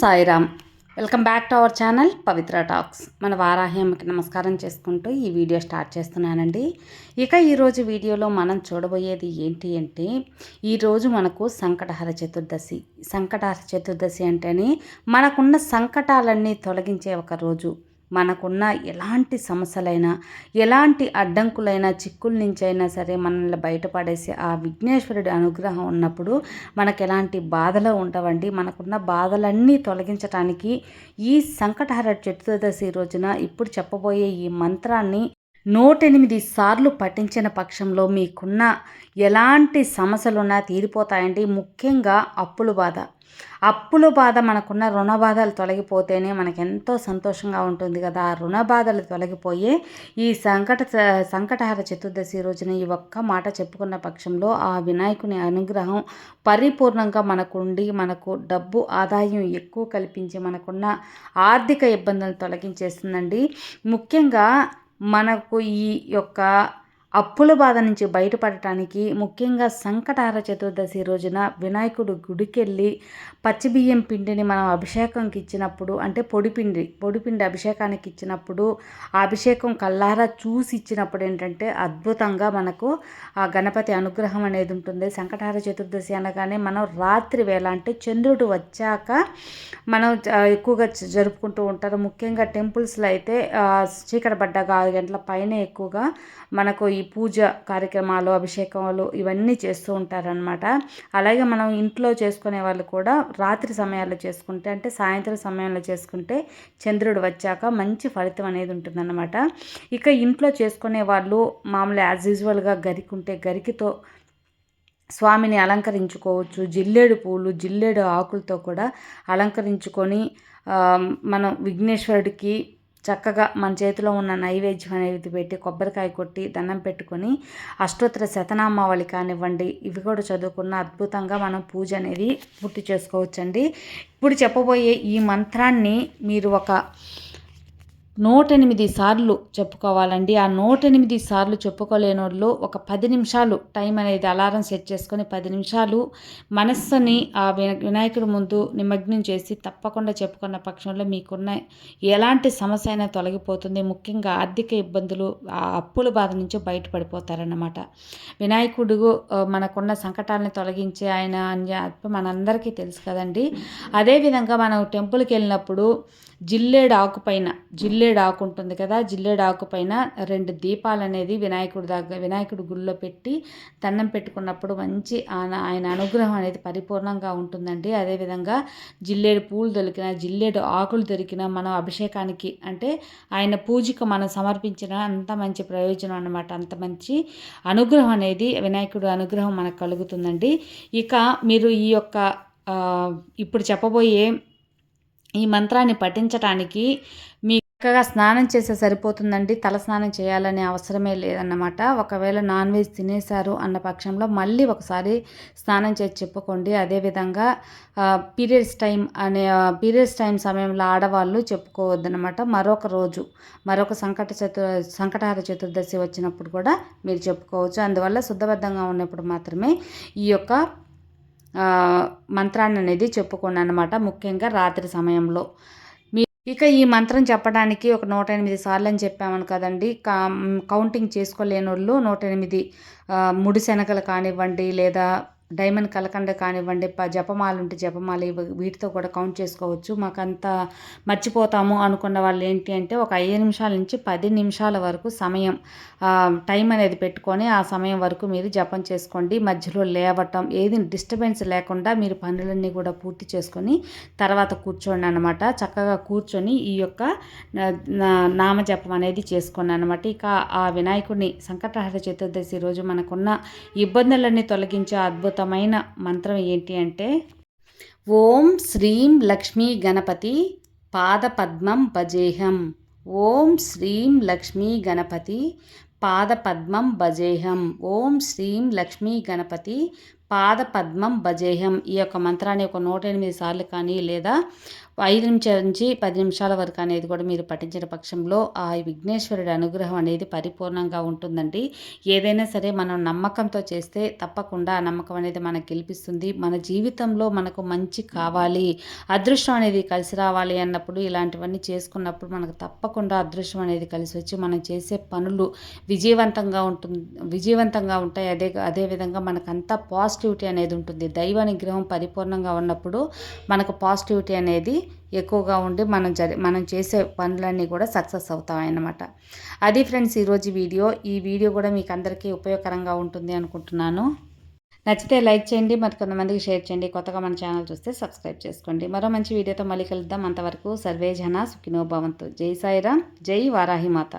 Sairam. Welcome back to our channel Pavitra talks. మన వారాహ్యంకి నమస్కారం చేసుకుంటూ ఈ వీడియో స్టార్ట్ చేస్తున్నానండి. ఇక ఈరోజు వీడియోలో మనం చూడబోయేది ఏంటి అంటే ఈరోజు మనకు సంకటహర చతుర్దశి. సంకటహర చతుర్దశి అంటేనే మనకున్న సంకటాలన్నీ తొలగించే ఒక రోజు. మనకున్న ఎలాంటి సమస్యలైనా ఎలాంటి అడ్డంకులైనా చిక్కుల నుంచి అయినా సరే మనల్ని బయటపడేసి ఆ విఘ్నేశ్వరుడి అనుగ్రహం ఉన్నప్పుడు మనకు ఎలాంటి బాధలు ఉండవండి. మనకున్న బాధలన్నీ తొలగించడానికి ఈ సంకటహర చతుర్దశి రోజున ఇప్పుడు చెప్పబోయే ఈ మంత్రాన్ని నూటెనిమిది సార్లు పఠించిన పక్షంలో మీకున్న ఎలాంటి సమస్యలున్నా తీరిపోతాయండి. ముఖ్యంగా అప్పుల బాధ. అప్పుల బాధ మనకున్న రుణ బాధలు తొలగిపోతేనే మనకు ఎంతో సంతోషంగా ఉంటుంది కదా. ఆ రుణ బాధలు తొలగిపోయే ఈ సంకట సంకటహార చతుర్దశి రోజున ఈ ఒక్క మాట చెప్పుకున్న పక్షంలో ఆ వినాయకుని అనుగ్రహం పరిపూర్ణంగా మనకుండి మనకు డబ్బు ఆదాయం ఎక్కువ కల్పించి మనకున్న ఆర్థిక ఇబ్బందులను తొలగించేస్తుందండి. ముఖ్యంగా మనకు ఈ యొక్క అప్పుల బాధ నుంచి బయటపడటానికి ముఖ్యంగా సంకటార చతుర్దశి రోజున వినాయకుడు గుడికెళ్ళి పచ్చిబియ్యం పిండిని మనం అభిషేకంకి ఇచ్చినప్పుడు అంటే పొడిపిండి పొడిపిండి అభిషేకానికి ఇచ్చినప్పుడు ఆ అభిషేకం కల్లారా చూసి ఇచ్చినప్పుడు ఏంటంటే అద్భుతంగా మనకు ఆ గణపతి అనుగ్రహం అనేది ఉంటుంది. సంకటార చతుర్దశి అనగానే మనం రాత్రి వేళ అంటే చంద్రుడు వచ్చాక మనం ఎక్కువగా జరుపుకుంటూ ఉంటారు. ముఖ్యంగా టెంపుల్స్లో అయితే చీకటి పడ్డాక ఆరు గంటల పైన ఎక్కువగా మనకు ఈ పూజ కార్యక్రమాలు అభిషేకాలు ఇవన్నీ చేస్తూ ఉంటారనమాట అలాగే మనం ఇంట్లో చేసుకునే వాళ్ళు కూడా రాత్రి సమయాల్లో చేసుకుంటే అంటే సాయంత్రం సమయంలో చేసుకుంటే చంద్రుడు వచ్చాక మంచి ఫలితం అనేది ఉంటుందన్నమాట. ఇక ఇంట్లో చేసుకునే వాళ్ళు మామూలు యాజ్ యూజువల్గా గరికి ఉంటే గరికితో స్వామిని అలంకరించుకోవచ్చు. జిల్లేడు పూలు జిల్లేడు ఆకులతో కూడా అలంకరించుకొని మనం విఘ్నేశ్వరుడికి చక్కగా మన చేతిలో ఉన్న నైవేద్యం అనేది పెట్టి కొబ్బరికాయ కొట్టి దండం పెట్టుకొని అష్టోత్తర శతనామావళి కానివ్వండి ఇవి కూడా చదువుకున్న అద్భుతంగా మనం పూజ అనేది పూర్తి చేసుకోవచ్చండి. ఇప్పుడు చెప్పబోయే ఈ మంత్రాన్ని మీరు ఒక నూట ఎనిమిది సార్లు చెప్పుకోవాలండి. ఆ నూట ఎనిమిది సార్లు చెప్పుకోలేని వాళ్ళు ఒక పది నిమిషాలు టైం అనేది అలారం సెట్ చేసుకొని పది నిమిషాలు మనస్సుని ఆ వినాయకుడి ముందు నిమగ్నం చేసి తప్పకుండా చెప్పుకున్న పక్షంలో మీకున్న ఎలాంటి సమస్య అయినా తొలగిపోతుంది. ముఖ్యంగా ఆర్థిక ఇబ్బందులు ఆ అప్పుల బాధ నుంచి బయటపడిపోతారన్నమాట. వినాయకుడు మనకున్న సంకటాలను తొలగించే ఆయన అని మనందరికీ తెలుసు కదండి. అదేవిధంగా మనం టెంపుల్కి వెళ్ళినప్పుడు జిల్లేడు ఆకుపైన పైన జిల్లేడాకు ఉంటుంది కదా జిల్లేడాకు ఆకు పైన రెండు దీపాలు అనేది వినాయకుడి దగ్గర వినాయకుడి గుళ్ళో పెట్టి దండం పెట్టుకున్నప్పుడు మంచి ఆయన అనుగ్రహం అనేది పరిపూర్ణంగా ఉంటుందండి. అదేవిధంగా జిల్లేడు పూలు దొరికిన జిల్లేడు ఆకులు దొరికిన మనం అభిషేకానికి అంటే ఆయన పూజకు మనం సమర్పించిన అంత మంచి ప్రయోజనం అనమాట అంత మంచి అనుగ్రహం అనేది వినాయకుడు అనుగ్రహం మనకు కలుగుతుందండి. ఇక మీరు ఈ యొక్క ఇప్పుడు చెప్పబోయే ఈ మంత్రాన్ని పఠించటానికి మీ చక్కగా స్నానం చేస్తే సరిపోతుందండి. తల స్నానం చేయాలనే అవసరమే లేదన్నమాట. ఒకవేళ నాన్ వెజ్ తినేశారు అన్న పక్షంలో మళ్ళీ ఒకసారి స్నానం చేసి చెప్పుకోండి. అదేవిధంగా పీరియడ్స్ టైం అనే పీరియడ్స్ టైం సమయంలో ఆడవాళ్ళు చెప్పుకోవద్దనమాట మరొక రోజు మరొక సంకట చతు సంకటహార చతుర్దశి వచ్చినప్పుడు కూడా మీరు చెప్పుకోవచ్చు. అందువల్ల శుద్ధబద్ధంగా ఉన్నప్పుడు మాత్రమే ఈ యొక్క మంత్రాన్ని అనేది చెప్పుకోండి అనమాట ముఖ్యంగా రాత్రి సమయంలో. ఇక ఈ మంత్రం చెప్పడానికి ఒక నూట ఎనిమిది సార్లు అని చెప్పామని కదండి కౌంటింగ్ చేసుకోలేని వాళ్ళు నూట ఎనిమిది ముడి శనగలు కానివ్వండి లేదా డైమండ్ కలకండ కానివ్వండి జపమాలు ఉంటే జపమాల వీటితో కూడా కౌంట్ చేసుకోవచ్చు. మాకు అంత మర్చిపోతాము అనుకున్న వాళ్ళు ఏంటి అంటే ఒక ఐదు నిమిషాల నుంచి పది నిమిషాల వరకు సమయం టైం అనేది పెట్టుకొని ఆ సమయం వరకు మీరు జపం చేసుకోండి. మధ్యలో లేవటం ఏది డిస్టర్బెన్స్ లేకుండా మీరు పనులన్నీ కూడా పూర్తి చేసుకొని తర్వాత కూర్చోండి అనమాట చక్కగా కూర్చొని ఈ యొక్క నామజపం అనేది చేసుకోండి అనమాట ఇక ఆ వినాయకుడిని సంకటహర చతుర్దశి రోజు మనకున్న ఇబ్బందులన్నీ తొలగించే అద్భుత అద్భుతమైన మంత్రం ఏంటి అంటే ఓం శ్రీం లక్ష్మీ గణపతి పాదపద్మం భజేహం ఓం శ్రీం లక్ష్మీ గణపతి పాదపద్మం భజేహం ఓం శ్రీం లక్ష్మీ గణపతి పాదపద్మం భజేహం ఈ యొక్క మంత్రాన్ని ఒక నూట ఎనిమిది సార్లు కానీ లేదా ఐదు నిమిషాల నుంచి పది నిమిషాల వరకు అనేది కూడా మీరు పఠించిన పక్షంలో ఆ విఘ్నేశ్వరుడి అనుగ్రహం అనేది పరిపూర్ణంగా ఉంటుందండి. ఏదైనా సరే మనం నమ్మకంతో చేస్తే తప్పకుండా ఆ నమ్మకం అనేది మనకు గెలిపిస్తుంది. మన జీవితంలో మనకు మంచి కావాలి. అదృష్టం అనేది కలిసి రావాలి అన్నప్పుడు ఇలాంటివన్నీ చేసుకున్నప్పుడు మనకు తప్పకుండా అదృష్టం అనేది కలిసి వచ్చి మనం చేసే పనులు విజయవంతంగా ఉంటుంది విజయవంతంగా ఉంటాయి. అదే అదేవిధంగా మనకంతా పాజిటివిటీ అనేది ఉంటుంది. దైవ నిగ్రహం పరిపూర్ణంగా ఉన్నప్పుడు మనకు పాజిటివిటీ అనేది ఎక్కువగా ఉండి మనం జరి మనం చేసే పనులన్నీ కూడా సక్సెస్ అవుతాయన్నమాట అది ఫ్రెండ్స్ ఈరోజు వీడియో. ఈ వీడియో కూడా మీకు అందరికీ ఉపయోగకరంగా ఉంటుంది అనుకుంటున్నాను. నచ్చితే లైక్ చేయండి మరి కొంతమందికి షేర్ చేయండి. కొత్తగా మన ఛానల్ చూస్తే సబ్స్క్రైబ్ చేసుకోండి. మరో మంచి వీడియోతో మళ్ళీ కలుద్దాం. అంతవరకు సర్వే జన సుఖినో భవంతు. జై సాయిరామ్. జై వారాహిమాత